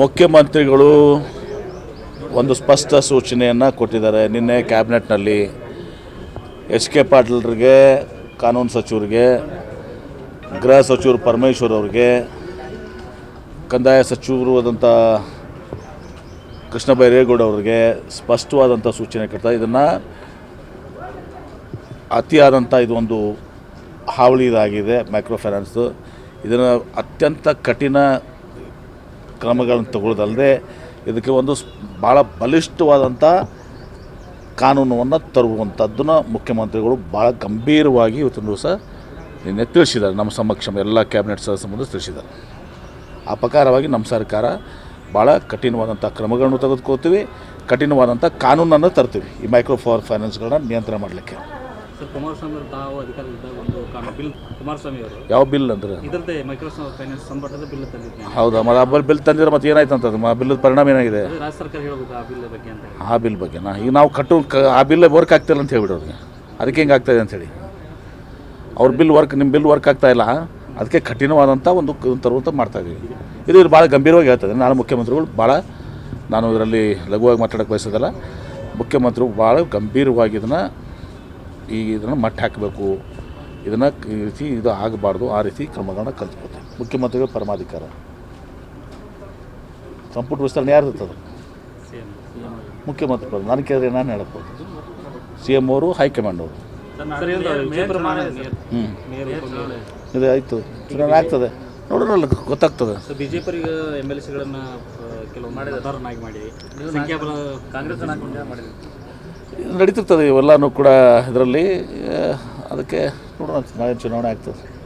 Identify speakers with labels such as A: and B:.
A: ಮುಖ್ಯಮಂತ್ರಿಗಳು ಒಂದು ಸ್ಪಷ್ಟ ಸೂಚನೆಯನ್ನು ಕೊಟ್ಟಿದ್ದಾರೆ. ನಿನ್ನೆ ಕ್ಯಾಬಿನೆಟ್ನಲ್ಲಿ ಎಚ್ ಕೆ ಪಾಟೀಲ್ರಿಗೆ, ಕಾನೂನು ಸಚಿವರಿಗೆ, ಗೃಹ ಸಚಿವರು ಪರಮೇಶ್ವರ್ ಅವರಿಗೆ, ಕಂದಾಯ ಸಚಿವರು ಆದಂಥ ಕೃಷ್ಣ ಬೈರೇಗೌಡ ಅವರಿಗೆ ಸ್ಪಷ್ಟವಾದಂಥ ಸೂಚನೆ ಕೊಡ್ತಾರೆ ಇದನ್ನು ಅತಿಯಾದಂಥ ಇದೊಂದು ಹಾವಳಿ ಇದಾಗಿದೆ, ಮೈಕ್ರೋ ಫೈನಾನ್ಸು. ಇದನ್ನು ಅತ್ಯಂತ ಕಠಿಣ ಕ್ರಮಗಳನ್ನು ತಗೊಳ್ಳೋದಲ್ಲದೆ ಇದಕ್ಕೆ ಒಂದು ಭಾಳ ಬಲಿಷ್ಠವಾದಂಥ ಕಾನೂನನ್ನು ತರುವಂಥದ್ದನ್ನು ಮುಖ್ಯಮಂತ್ರಿಗಳು ಭಾಳ ಗಂಭೀರವಾಗಿ ಇವತ್ತಿನ ದಿವಸ ನಿನ್ನೆ ತಿಳಿಸಿದ್ದಾರೆ. ನಮ್ಮ ಸಮಕ್ಷಮ ಎಲ್ಲ ಕ್ಯಾಬಿನೆಟ್ ಸದಸ್ಯ ಮುಂದೆ ತಿಳಿಸಿದ್ದಾರೆ. ಆ ಪ್ರಕಾರವಾಗಿ ನಮ್ಮ ಸರ್ಕಾರ ಭಾಳ ಕಠಿಣವಾದಂಥ ಕ್ರಮಗಳನ್ನು ತೆಗೆದುಕೊಳ್ತೀವಿ, ಕಠಿಣವಾದಂಥ ಕಾನೂನನ್ನು ತರ್ತೀವಿ. ಈ ಮೈಕ್ರೋ ಫಾರ್ ಫೈನಾನ್ಸ್ಗಳನ್ನ ನಿಯಂತ್ರಣ ಮಾಡಲಿಕ್ಕೆ.
B: ಸರ್ ಕುಮಾರಸ್ವಾಮಿ ಅವರು ತಾವು ಒಂದು ಕಾನೂನು ಬಿಲ್ ಕುಮಾರಸ್ವಾಮಿ ಅವರು
A: ಯಾವ ಬಿಲ್ ಅಂದ್ರೆ?
B: ಇದರದ್ದೇ ಮೈಕ್ರೋಸಾಫ್ಟ್ ಫೈನಾನ್ಸ್ ಸಂಬಂಧದ ಬಿಲ್
A: ಹೌದಾ ಮತ್ತು ಆ ಬಿಲ್ ತಂದಿದ್ರೆ ಮತ್ತೆ ಏನಾಯ್ತು ಅಂತ ಅದು? ಬಿಲ್ ಪರಿಣಾಮ ಏನಾಗಿದೆ?
B: ರಾಜ್ಯ ಸರ್ಕಾರ ಹೇಳ್ಬೇಕು ಆ ಬಿಲ್ ಬಗ್ಗೆ ಅಂತ
A: ಆ ಬಿಲ್ ಬಗ್ಗೆನಾ ಈಗ ನಾವು ಕಟ್ಟು ಆ ಬಿಲ್ ವರ್ಕ್ ಆಗ್ತಿಲ್ಲ ಅಂತ ಹೇಳ್ಬಿಡಿ ಅವ್ರಿಗೆ. ಅದಕ್ಕೆ ಹೆಂಗೆ ಆಗ್ತಾಯಿದೆ ಹೇಳಿ. ಅವ್ರ ಬಿಲ್ ವರ್ಕ್ ನಿಮ್ಮ ಬಿಲ್ ವರ್ಕ್ ಆಗ್ತಾ ಇಲ್ಲ. ಅದಕ್ಕೆ ಕಠಿಣವಾದಂಥ ಒಂದು ತರುವಂಥ ಮಾಡ್ತಾಯಿದ್ದೀವಿ ಇದು ಇದು ಭಾಳ ಗಂಭೀರವಾಗಿ ಹೇಳ್ತದೆ. ನಾನು ಮುಖ್ಯಮಂತ್ರಿಗಳು ಭಾಳ ನಾನು ಇದರಲ್ಲಿ ಲಘುವಾಗಿ ಮಾತಾಡೋಕ್ಕೆ ಬಯಸೋದಲ್ಲ. ಮುಖ್ಯಮಂತ್ರಿಗಳು ಭಾಳ ಗಂಭೀರವಾಗಿ ಇದನ್ನು ಈ ಇದನ್ನು ಮಟ್ಟ ಹಾಕಬೇಕು. ಇದನ್ನು ಈ ರೀತಿ ಇದು ಆಗಬಾರ್ದು ಆ ರೀತಿ ಕ್ರಮಗಳನ್ನ ಕಲ್ತ್ಕೊತೀವಿ ಮುಖ್ಯಮಂತ್ರಿಗಳು ಪರಮಾಧಿಕಾರ. ಸಂಪುಟ ವಿಸ್ತರಣೆ ಯಾರು ಇರ್ತದೆ? ಮುಖ್ಯಮಂತ್ರಿ ಪದ ನಾನು ಕೇಳಿದ್ರೆ ನಾನು ಹೇಳಕ್ಕೆ ಸಿ ಎಂ ಅವರು ಹೈಕಮಾಂಡ್ ಅವರು. ಹ್ಞೂ. ಇದು ಆಯಿತು. ಚುನಾವಣೆ ಆಗ್ತದೆ. ನೋಡೋಣ ಗೊತ್ತಾಗ್ತದೆ. ನಡೀತಿರ್ತದೆ ಇವೆಲ್ಲನೂ ಕೂಡ ಇದರಲ್ಲಿ. ಅದಕ್ಕೆ ನೋಡೋಣ ನಾಳೆ ಚುನಾವಣೆ ಆಗ್ತದೆ.